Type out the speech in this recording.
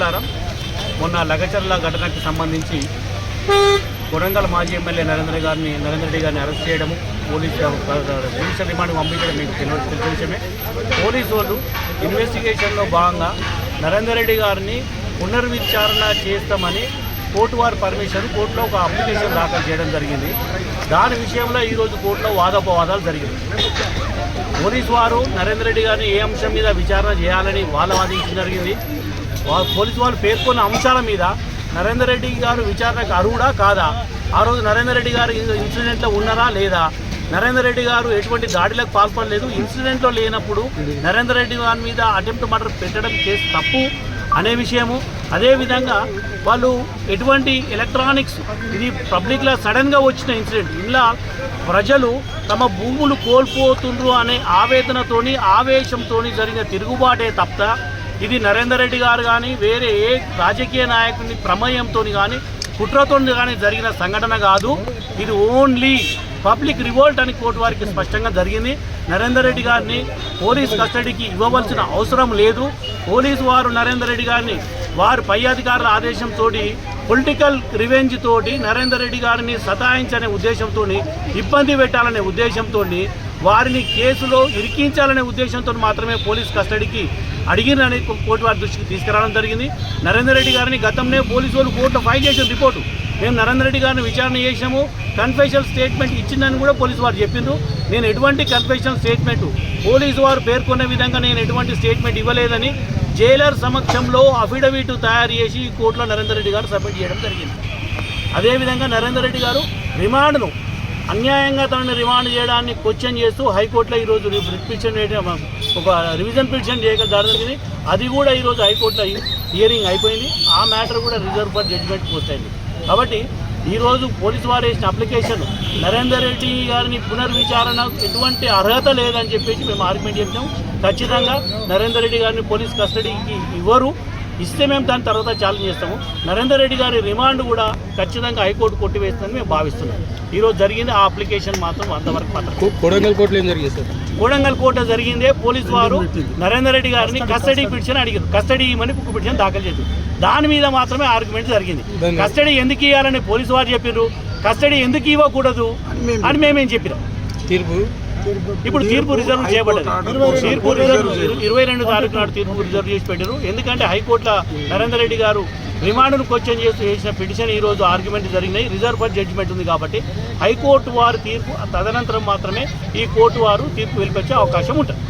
మిత్రులారా మొన్న లగచర్ల ఘటనకు సంబంధించి కొరంగల్ మాజీ ఎమ్మెల్యే నరేంద్ర గారిని నరేంద్ర రెడ్డి గారిని అరెస్ట్ చేయడము పోలీసు పోలీసు రిమాండ్ పంపించడం మీకు తెలియదు తెలిసిన విషయమే పోలీసు వాళ్ళు ఇన్వెస్టిగేషన్లో భాగంగా నరేంద్ర రెడ్డి గారిని పునర్విచారణ చేస్తామని కోర్టు వారి పర్మిషన్ కోర్టులో ఒక అప్లికేషన్ దాఖలు చేయడం జరిగింది. దాని విషయంలో ఈరోజు కోర్టులో వాదోపవాదాలు జరిగింది పోలీసు వారు నరేంద్ర రెడ్డి గారిని ఏ అంశం మీద విచారణ చేయాలని వాళ్ళ వాదించడం జరిగింది. పోలీసు వాళ్ళు పేర్కొన్న అంశాల మీద నరేందర్ రెడ్డి గారు విచారణకు అర్హుడా కాదా? ఆ రోజు నరేందర్ రెడ్డి గారు ఇన్సిడెంట్లో ఉన్నారా లేదా? నరేందర్ రెడ్డి గారు ఎటువంటి దాడిలకు పాల్పడలేదు. ఇన్సిడెంట్లో లేనప్పుడు నరేందర్ రెడ్డి గారి మీద అటెంప్ట్ మర్డర్ పెట్టడం కేసు తప్పు అనే విషయము. అదేవిధంగా వాళ్ళు ఎటువంటి ఎలక్ట్రానిక్స్ ఇది పబ్లిక్లో సడన్గా వచ్చిన ఇన్సిడెంట్. ఇలా ప్రజలు తమ భూములు కోల్పోతుండ్రు అనే ఆవేదనతోని ఆవేశంతోని జరిగిన తిరుగుబాటే తప్ప ఇది నరేందర్ రెడ్డి గారు కానీ వేరే ఏ రాజకీయ నాయకుని ప్రమేయంతో కానీ కుట్రతో కానీ జరిగిన సంఘటన కాదు. ఇది ఓన్లీ పబ్లిక్ రివోల్ట్ అని కోర్టు వారికి స్పష్టంగా జరిగింది. నరేందర్ రెడ్డి గారిని పోలీస్ కస్టడీకి ఇవ్వవలసిన అవసరం లేదు. పోలీసు వారు నరేందర్ రెడ్డి గారిని వారు పై అధికారుల ఆదేశంతో పొలిటికల్ రివెంజ్ తోటి నరేందర్ రెడ్డి గారిని సతాయించనే ఉద్దేశంతో ఇబ్బంది పెట్టాలనే ఉద్దేశంతో వారిని కేసులో ఇరికించాలనే ఉద్దేశంతో మాత్రమే పోలీస్ కస్టడీకి అడిగినని కోర్టు వారి దృష్టికి తీసుకురావడం జరిగింది. నరేందర్ రెడ్డి గారిని గతంలో పోలీసు వాళ్ళు కోర్టులో ఫైల్ చేసిన రిపోర్టు. మేము నరేందర్ రెడ్డి గారిని విచారణ చేసాము కన్ఫెషన్ స్టేట్మెంట్ ఇచ్చిందని కూడా పోలీసు వారు చెప్పిండ్రు. నేను ఎటువంటి కన్ఫెషన్ స్టేట్మెంట్ పోలీసు వారు పేర్కొన్న విధంగా నేను ఎటువంటి స్టేట్మెంట్ ఇవ్వలేదని జైలర్ సమక్షంలో అఫిడవిట్ తయారు చేసి కోర్టులో నరేందర్ రెడ్డి గారు సబ్మిట్ చేయడం జరిగింది. అదేవిధంగా నరేందర్ రెడ్డి గారు రిమాండ్ను అన్యాయంగా తనని రిమాండ్ చేయడాన్ని క్వశ్చన్ చేస్తూ హైకోర్టులో ఈరోజు పిటిషన్ వేయడం ఒక రివిజన్ పిటిషన్ చేయగల జరిగింది అది కూడా ఈరోజు హైకోర్టులో హియరింగ్ అయిపోయింది. ఆ మ్యాటర్ కూడా రిజర్వ్ ఫర్ జడ్జిమెంట్ పూర్తయింది కాబట్టి ఈరోజు పోలీసు వారు వేసిన అప్లికేషన్ నరేందర్ రెడ్డి గారిని పునర్విచారణ ఎటువంటి అర్హత లేదని చెప్పేసి మేము ఆర్గ్యుమెంట్ చెప్తాం ఖచ్చితంగా నరేందర్ రెడ్డి గారిని పోలీస్ కస్టడీకి ఇవ్వరు. ఇస్తే మేము దాని తర్వాత ఛాలెంజ్ చేస్తాము. నరేందర్ రెడ్డి గారి రిమాండ్ కూడా ఖచ్చితంగా హైకోర్టు కొట్టివేస్తుందని మేము భావిస్తున్నాం. ఈరోజు జరిగింది ఆ అప్లికేషన్ మాత్రం అంతవరకు మాత్రం. కొడంగల్ కోర్టులో ఏం జరిగింది సార్? కోడంగల్ కోర్టు జరిగిందే పోలీసు వారు నరేందర్ రెడ్డి గారిని కస్టడీ పిటిషన్ అడిగారు. కస్టడీ ఇవ్వమని ఒక పిటిషన్ దాఖలు చేశారు దాని మీద మాత్రమే ఆర్గ్యుమెంట్ జరిగింది. కస్టడీ ఎందుకు ఇవ్వాలని పోలీసు వారు చెప్పారు కస్టడీ ఎందుకు ఇవ్వకూడదు? అని మేమేం చెప్పినాం. తీర్పు? ఇప్పుడు తీర్పు రిజర్వ్ చేయబడ్డది. తీర్పు రిజర్వ్ ఇరవై రెండు తారీఖు నాడు తీర్పు రిజర్వ్ చేసి పెట్టారు. ఎందుకంటే హైకోర్టులో నరేందర్ రెడ్డి గారు రిమాండ్ను క్వశ్చన్ చేసి చేసిన పిటిషన్ ఈ రోజు ఆర్గ్యుమెంట్ జరిగినాయి. రిజర్వ్ ఫర్ జడ్జిమెంట్ ఉంది కాబట్టి హైకోర్టు వారు తీర్పు తదనంతరం మాత్రమే ఈ కోర్టు వారు తీర్పు వెలిపించే అవకాశం ఉంటుంది.